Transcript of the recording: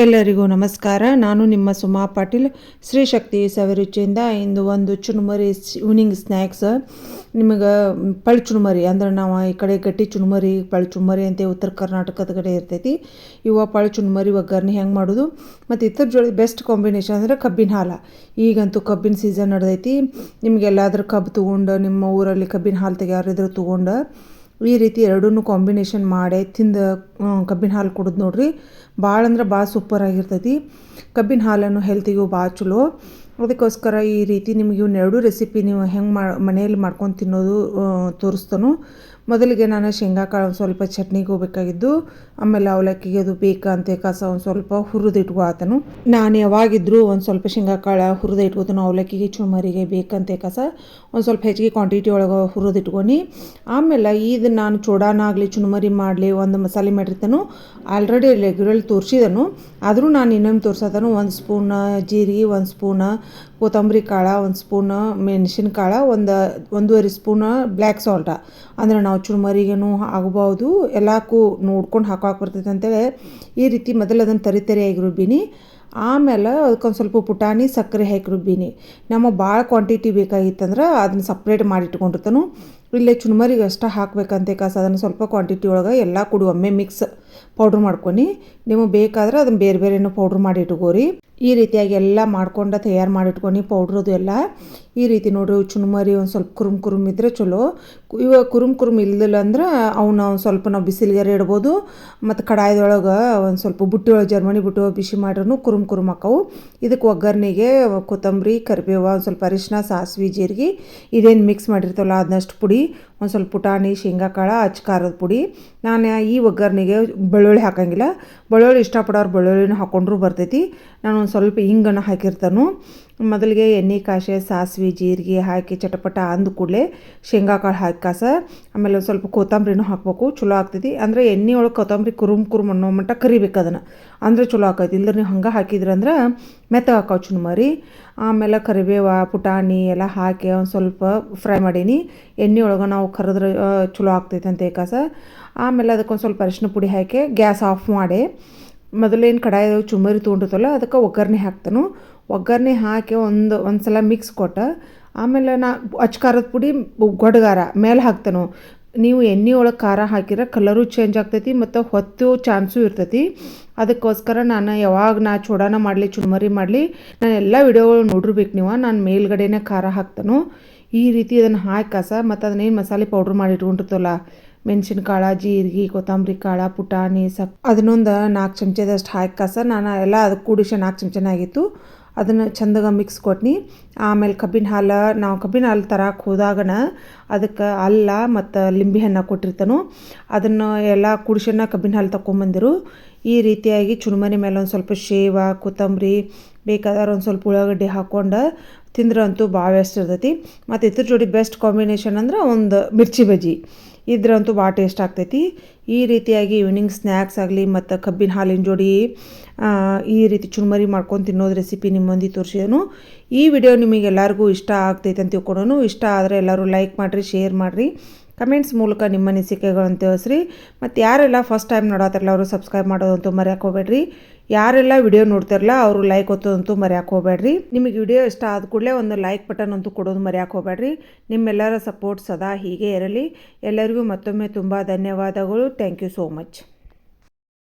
ಎಲ್ಲರಿಗೂ ನಮಸ್ಕಾರ. ನಾನು ನಿಮ್ಮ ಸುಮಾ ಪಾಟೀಲ್. ಶ್ರೀಶಕ್ತಿ ಸವಿರುಚಿಯಿಂದ ಇಂದು ಒಂದು ಚುನುಮರಿ ಇವ್ನಿಂಗ್ ಸ್ನ್ಯಾಕ್ಸ್ ನಿಮಗೆ ಪಳ್ ಚುನುಮರಿ, ಅಂದ್ರೆ ನಾವು ಈ ಕಡೆ ಗಟ್ಟಿ ಚುನುಮರಿ, ಪಳ್ ಚುನುಮರಿ ಅಂತ ಉತ್ತರ ಕರ್ನಾಟಕದ ಕಡೆ ಇರ್ತೈತಿ. ಇವ ಪಳ್ ಚುನುಮರಿ ಒಗ್ಗರಣೆ ಹೆಂಗೆ ಮಾಡೋದು? ಮತ್ತು ಇತರ ಜೋಡಿ ಬೆಸ್ಟ್ ಕಾಂಬಿನೇಷನ್ ಅಂದರೆ ಕಬ್ಬಿನ ಹಾಲು. ಈಗಂತೂ ಕಬ್ಬಿನ ಸೀಸನ್ ನಡೆದೈತಿ. ನಿಮಗೆಲ್ಲಾದ್ರೂ ಕಬ್ಬು ತೊಗೊಂಡು ನಿಮ್ಮ ಊರಲ್ಲಿ ಕಬ್ಬಿನ ಹಾಲು ತೆಗೆಯಾರಿದ್ರು ತೊಗೊಂಡು ಈ ರೀತಿ ಎರಡೂ ಕಾಂಬಿನೇಷನ್ ಮಾಡಿ ತಿಂದು ಕಬ್ಬಿನ ಹಾಲು ಕುಡಿದು ನೋಡ್ರಿ. ಭಾಳ ಅಂದ್ರೆ ಭಾಳ ಸೂಪರ್ ಆಗಿರ್ತೈತಿ. ಕಬ್ಬಿನ ಹಾಲನ್ನು ಹೆಲ್ತಿಗೂ ಭಾಳ ಚಲೋ. ಅದಕ್ಕೋಸ್ಕರ ಈ ರೀತಿ ನಿಮಗೆ ಇವನ್ನೆರಡೂ ರೆಸಿಪಿ ನೀವು ಹೆಂಗೆ ಮಾ, ಮನೆಯಲ್ಲಿ ಮಾಡ್ಕೊಂಡು ತಿನ್ನೋದು ತೋರಿಸ್ತಾನು. ಮೊದಲಿಗೆ ನಾನು ಶೇಂಗಾ ಕಾಳು ಒಂದು ಸ್ವಲ್ಪ ಚಟ್ನಿಗೆ ಹೋಗ್ಬೇಕಾಗಿದ್ದು, ಆಮೇಲೆ ಅವಲಕ್ಕಿಗೆ ಅದು ಬೇಕಂತೆ ಕಸ ಒಂದು ಸ್ವಲ್ಪ ಹುರಿದು ಇಟ್ಕೊಳತನು ನಾನು ಯಾವಾಗಿದ್ದರೂ ಒಂದು ಸ್ವಲ್ಪ ಶೇಂಗಾ ಕಾಳು ಹುರಿದು ಇಟ್ಕೋತಾನು ಅವಲಕ್ಕಿಗೆ ಚುಮರಿಗೆ ಬೇಕಂತೆ ಕಸ ಒಂದು ಸ್ವಲ್ಪ ಹೆಚ್ಚಿಗೆ ಕ್ವಾಂಟಿಟಿ ಒಳಗೆ ಹುರಿದು ಇಟ್ಕೊಂಡು ಆಮೇಲೆ ಇದು ನಾನು ಚೂಡಾನಾಗಲಿ ಚುಮರಿ ಮಾಡಲಿ, ಒಂದು ಮಸಾಲೆ ಮಾಡಿರ್ತಾನು ಆಲ್ರೆಡಿ ರೆಗ್ಯುಲರ್ ತೋರಿಸಿದನು. ಆದರೂ ನಾನು ಇನ್ನೊಮ್ಮೆ ತೋರ್ಸತನು, ಒಂದು ಸ್ಪೂನ್ ಜೀರಿಗೆ, ಒಂದು ಸ್ಪೂನ್ ಕೊತ್ತಂಬರಿ ಕಾಳು, ಒಂದು ಸ್ಪೂನ್ ಮೆಣಸಿನ ಕಾಳು, ಒಂದು, ಒಂದೂವರೆ ಸ್ಪೂನ್ ಬ್ಲ್ಯಾಕ್ ಸಾಲ್ಟ. ಅಂದ್ರೆ ನಾವು ಚುರುಮರಿಗೇನು ಆಗಬಹುದು ಎಲ್ಲಕ್ಕೂ ನೋಡ್ಕೊಂಡು ಹಾಕೋಕೆ ಬರ್ತೈತೆ ಅಂತೇಳಿ ಈ ರೀತಿ ಮೊದಲು ಅದನ್ನು ತರಿ ತರಿಯಾಗಿ ಆಮೇಲೆ ಅದಕ್ಕೊಂದು ಸ್ವಲ್ಪ ಪುಟಾಣಿ, ಸಕ್ಕರೆ ಹಾಕಿ ರುಬ್ಬಿನಿ. ನಮಗೆ ಭಾಳ ಕ್ವಾಂಟಿಟಿ ಬೇಕಾಗಿತ್ತಂದ್ರೆ ಅದನ್ನ ಸಪ್ರೇಟ್ ಮಾಡಿ ಇಟ್ಕೊಂಡಿರ್ತನು. ಇಲ್ಲೇ ಚುರುಮರಿಗೆ ಅಷ್ಟು ಹಾಕ್ಬೇಕಂತೆ ಕಾಸ ಅದನ್ನು ಸ್ವಲ್ಪ ಕ್ವಾಂಟಿಟಿ ಒಳಗೆ ಎಲ್ಲ ಕುಡಿ ಒಮ್ಮೆ ಮಿಕ್ಸ್ ಪೌಡ್ರ್ ಮಾಡ್ಕೊನಿ. ನಿಮಗೆ ಬೇಕಾದ್ರೆ ಅದನ್ನು ಬೇರೆ ಬೇರೆನೂ ಪೌಡ್ರ್ ಮಾಡಿ ಇಟ್ಕೋರಿ. ಈ ರೀತಿಯಾಗಿ ಎಲ್ಲ ಮಾಡ್ಕೊಂಡು ತಯಾರು ಮಾಡಿ ಇಟ್ಕೊಂಡು ಪೌಡ್ರದು ಎಲ್ಲ. ಈ ರೀತಿ ನೋಡ್ರಿ ಚುರುಮರಿ ಒಂದು ಸ್ವಲ್ಪ ಕುರುಮ್ ಕುರುಮ್ ಇದ್ದರೆ ಚಲೋ. ಇವಾಗ ಕುರುಮ್ ಕುರುಮ್ ಇಲ್ದಿಲ್ಲ ಅಂದ್ರೆ ಅವನ್ನ ಒಂದು ಸ್ವಲ್ಪ ನಾವು ಬಿಸಿಲಿಗೆ ಇಡ್ಬೋದು. ಮತ್ತು ಕಡಾಯದೊಳಗೆ ಒಂದು ಸ್ವಲ್ಪ ಬುಟ್ಟಿ ಒಳಗೆ ಜರ್ಮನಿ ಬುಟ್ಟಿ ಒಳಗೆ ಬಿಸಿ ಮಾಡ್ರೂ ಕುರುಮ್ ಕುರುಮ್ ಹಾಕವು. ಇದಕ್ಕೆ ಒಗ್ಗರಣೆಗೆ ಕೊತ್ತಂಬರಿ, ಕರಿಬೇವು, ಒಂದು ಸ್ವಲ್ಪ ಅರಿಶಿನ ಸಾಸಿವೆ, ಜೀರಿಗೆ ಇದೇನು ಮಿಕ್ಸ್ ಮಾಡಿರ್ತಾವಲ್ಲ ಅದನ್ನಷ್ಟು ಪುಡಿ. ಒಂದು ಸ್ವಲ್ಪ ಪುಟಾಣಿ, ಶೇಂಗಾ ಕಾಳು, ಅಚ್ಚ ಖಾರದ ಪುಡಿ. ನಾನು ಈ ಒಗ್ಗರಣೆಗೆ ಬೆಳ್ಳುಳ್ಳಿ ಹಾಕಂಗಿಲ್ಲ. ಬೆಳ್ಳುಳ್ಳಿ ಇಷ್ಟಪಡೋರು ಬೆಳ್ಳುಳ್ಳಿನ ಹಾಕೊಂಡ್ರೂ ಬರ್ತೈತಿ. ನಾನು ಒಂದು ಸ್ವಲ್ಪ ಹಿಂಗನ್ನು ಹಾಕಿರ್ತಾನು. ಮೊದಲಿಗೆ ಎಣ್ಣೆ ಕಾಸೆ ಸಾಸಿವೆ, ಜೀರಿಗೆ ಹಾಕಿ ಚಟಪಟ ಅಂದ ಕೂಡಲೇ ಶೇಂಗಾ ಕಾಳು ಹಾಕಿ ಕಾಸ. ಆಮೇಲೆ ಒಂದು ಸ್ವಲ್ಪ ಕೊತ್ತಂಬರಿನೂ ಹಾಕಬೇಕು. ಚಲೋ ಆಗ್ತೈತಿ. ಅಂದರೆ ಎಣ್ಣೆ ಒಳಗೆ ಕೊತ್ತಂಬರಿ ಕುರುಮ್ ಕುರುಮ್ ಅನ್ನೋ ಮಟ್ಟ ಕರಿಬೇಕು ಅದನ್ನು. ಅಂದರೆ ಚಲೋ ಆಕೈತಿ. ಇಲ್ಲದ್ರೆ ನೀವು ಹಂಗೆ ಹಾಕಿದ್ರಂದ್ರೆ ಮೆತ್ತ ಹಾಕೋ ಚುನುಮಾರಿ ಆಮೇಲೆ ಕರಿಬೇವ, ಪುಟಾಣಿ ಎಲ್ಲ ಹಾಕಿ ಒಂದು ಸ್ವಲ್ಪ ಫ್ರೈ ಮಾಡೀನಿ. ಎಣ್ಣೆ ಒಳಗೆ ನಾವು ಕರೆದ್ರೆ ಚಲೋ ಆಗ್ತೈತೆ ಅಂತ ಏಕಾಸ ಆಮೇಲೆ ಅದಕ್ಕೊಂದು ಸ್ವಲ್ಪ ಅರಿಶಿನ ಪುಡಿ ಹಾಕಿ ಗ್ಯಾಸ್ ಆಫ್ ಮಾಡಿ. ಮೊದಲೇನು ಕಡಾಯಿ ಚುಮರಿ ತೊಗೊಂಡಿರ್ತಲ್ಲ ಅದಕ್ಕೆ ಒಗ್ಗರಣೆ ಹಾಕ್ತಾನು. ಒಗ್ಗರಣೆ ಹಾಕಿ ಒಂದು ಒಂದು ಸಲ ಮಿಕ್ಸ್ ಕೊಟ್ಟ. ಆಮೇಲೆ ನಾ ಅಚ್ಚಕಾರದ ಪುಡಿ ಗೊಡ್ಗಾರ ಮೇಲೆ ಹಾಕ್ತಾನು. ನೀವು ಎಣ್ಣೆ ಒಳಗೆ ಖಾರ ಹಾಕಿದ್ರೆ ಕಲರು ಚೇಂಜ್ ಆಗ್ತೈತಿ ಮತ್ತು ಹೊತ್ತು ಚಾನ್ಸು ಇರ್ತೈತಿ. ಅದಕ್ಕೋಸ್ಕರ ನಾನು ಯಾವಾಗ ನಾ ಚೂಡಾನ ಮಾಡಲಿ ಚುಮರಿ ಮಾಡಲಿ ನಾನು ಎಲ್ಲ ವಿಡಿಯೋಗಳು ನೋಡಿರ್ಬೇಕು ನೀವು. ನಾನು ಮೇಲ್ಗಡೆನೇ ಖಾರ ಹಾಕ್ತಾನು. ಈ ರೀತಿ ಅದನ್ನು ಹಾಕಿ ಕಸ, ಮತ್ತು ಅದನ್ನೇನು ಮಸಾಲೆ ಪೌಡ್ರ್ ಮಾಡಿ ಇಟ್ಕೊಂಡಿರ್ತಲ್ಲ ಮೆಣಸಿನ ಕಾಳು ಜೀರಿಗೆ, ಕೊತ್ತಂಬರಿ ಕಾಳು, ಪುಟಾಣಿ, ಸಕ್, ಅದನ್ನೊಂದು ನಾಲ್ಕು ಚಮಚದಷ್ಟು ಹಾಕಿ ಕಸ, ನಾನು ಎಲ್ಲ ಅದಕ್ಕೆ ಕೂಡಿಸಿ ನಾಲ್ಕು ಚಮಚನಾಗಿತ್ತು ಅದನ್ನು ಚಂದಾಗ ಮಿಕ್ಸ್ ಕೊಟ್ನಿ. ಆಮೇಲೆ ಕಬ್ಬಿನ ಹಾಲು, ನಾವು ಕಬ್ಬಿನ ಹಾಲು ತರಕ್ಕೆ ಹೋದಾಗನ ಅದಕ್ಕೆ ಅಲ್ಲ ಮತ್ತು ಲಿಂಬೆ ಹಣ್ಣು ಕೊಟ್ಟಿರ್ತಾನೋ. ಅದನ್ನು ಎಲ್ಲ ಕುಡಿಸನ್ನ ಕಬ್ಬಿನ ಹಾಲು ತಗೊಂಬಂದಿರು ಈ ರೀತಿಯಾಗಿ ಚುರುಮನೆ ಮೇಲೆ ಒಂದು ಸ್ವಲ್ಪ ಶೇವ, ಕೊತ್ತಂಬರಿ ಬೇಕಾದ್ರೆ ಒಂದು ಸ್ವಲ್ಪ ಉಳ್ಳಾಗಡ್ಡಿ ಹಾಕ್ಕೊಂಡು ತಿಂದ್ರಂತೂ ಭಾಳ ಬೆಸ್ಟ್ ಇರ್ತೈತಿ. ಮತ್ತು ಇದ್ರ ಜೋಡಿ ಬೆಸ್ಟ್ ಕಾಂಬಿನೇಷನ್ ಅಂದ್ರೆ ಒಂದು ಮಿರ್ಚಿ ಬಜ್ಜಿ. ಇದ್ರಂತೂ ಭಾಳ ಟೇಸ್ಟ್ ಆಗ್ತೈತಿ. ಈ ರೀತಿಯಾಗಿ ಈವ್ನಿಂಗ್ ಸ್ನ್ಯಾಕ್ಸ್ ಆಗಲಿ ಮತ್ತು ಕಬ್ಬಿನ ಹಾಲಿನ ಜೋಡಿ ಈ ರೀತಿ ಚುರುಮರಿ ಮಾಡ್ಕೊಂಡು ತಿನ್ನೋದು ರೆಸಿಪಿ ನಿಮ್ಮೊಂದಿಗೆ ತೋರಿಸಿದನು. ಈ ವಿಡಿಯೋ ನಿಮಗೆ ಎಲ್ಲರಿಗೂ ಇಷ್ಟ ಆಗ್ತೈತೆ ಅಂತ ತಿಳ್ಕೊಳೋನು. ಇಷ್ಟ ಆದರೆ ಎಲ್ಲರೂ ಲೈಕ್ ಮಾಡಿರಿ ಶೇರ್ ಮಾಡಿರಿ. ಕಮೆಂಟ್ಸ್ ಮೂಲಕ ನಿಮ್ಮ ಅನಿಸಿಕೆಗಳನ್ನು ತಿಳಿಸ್ರಿ. ಮತ್ತು ಯಾರೆಲ್ಲ ಫಸ್ಟ್ ಟೈಮ್ ನೋಡೋತಿರಲ್ಲ, ಅವರು ಸಬ್ಸ್ಕ್ರೈಬ್ ಮಾಡೋದಂತೂ ಮರ್ಯಾಕೆ ಹೋಗ್ಬೇಡ್ರಿ. ಯಾರೆಲ್ಲ ವಿಡಿಯೋ ನೋಡ್ತಿರಲ್ಲ, ಅವರು ಲೈಕ್ ಒತ್ತೋದಂತೂ ಮರ್ಯಾಕೆ ಹೋಗ್ಬೇಡ್ರಿ. ನಿಮಗೆ ವಿಡಿಯೋ ಇಷ್ಟ ಆದ ಕೂಡಲೇ ಒಂದು ಲೈಕ್ ಬಟನ್ ಅಂತೂ ಕೊಡೋದು ಮರ್ಯಾಕೆ ಹೋಗ್ಬೇಡ್ರಿ. ನಿಮ್ಮೆಲ್ಲರ ಸಪೋರ್ಟ್ ಸದಾ ಹೀಗೆ ಇರಲಿ. ಎಲ್ಲರಿಗೂ ಮತ್ತೊಮ್ಮೆ ತುಂಬ ಧನ್ಯವಾದಗಳು. Thank you so much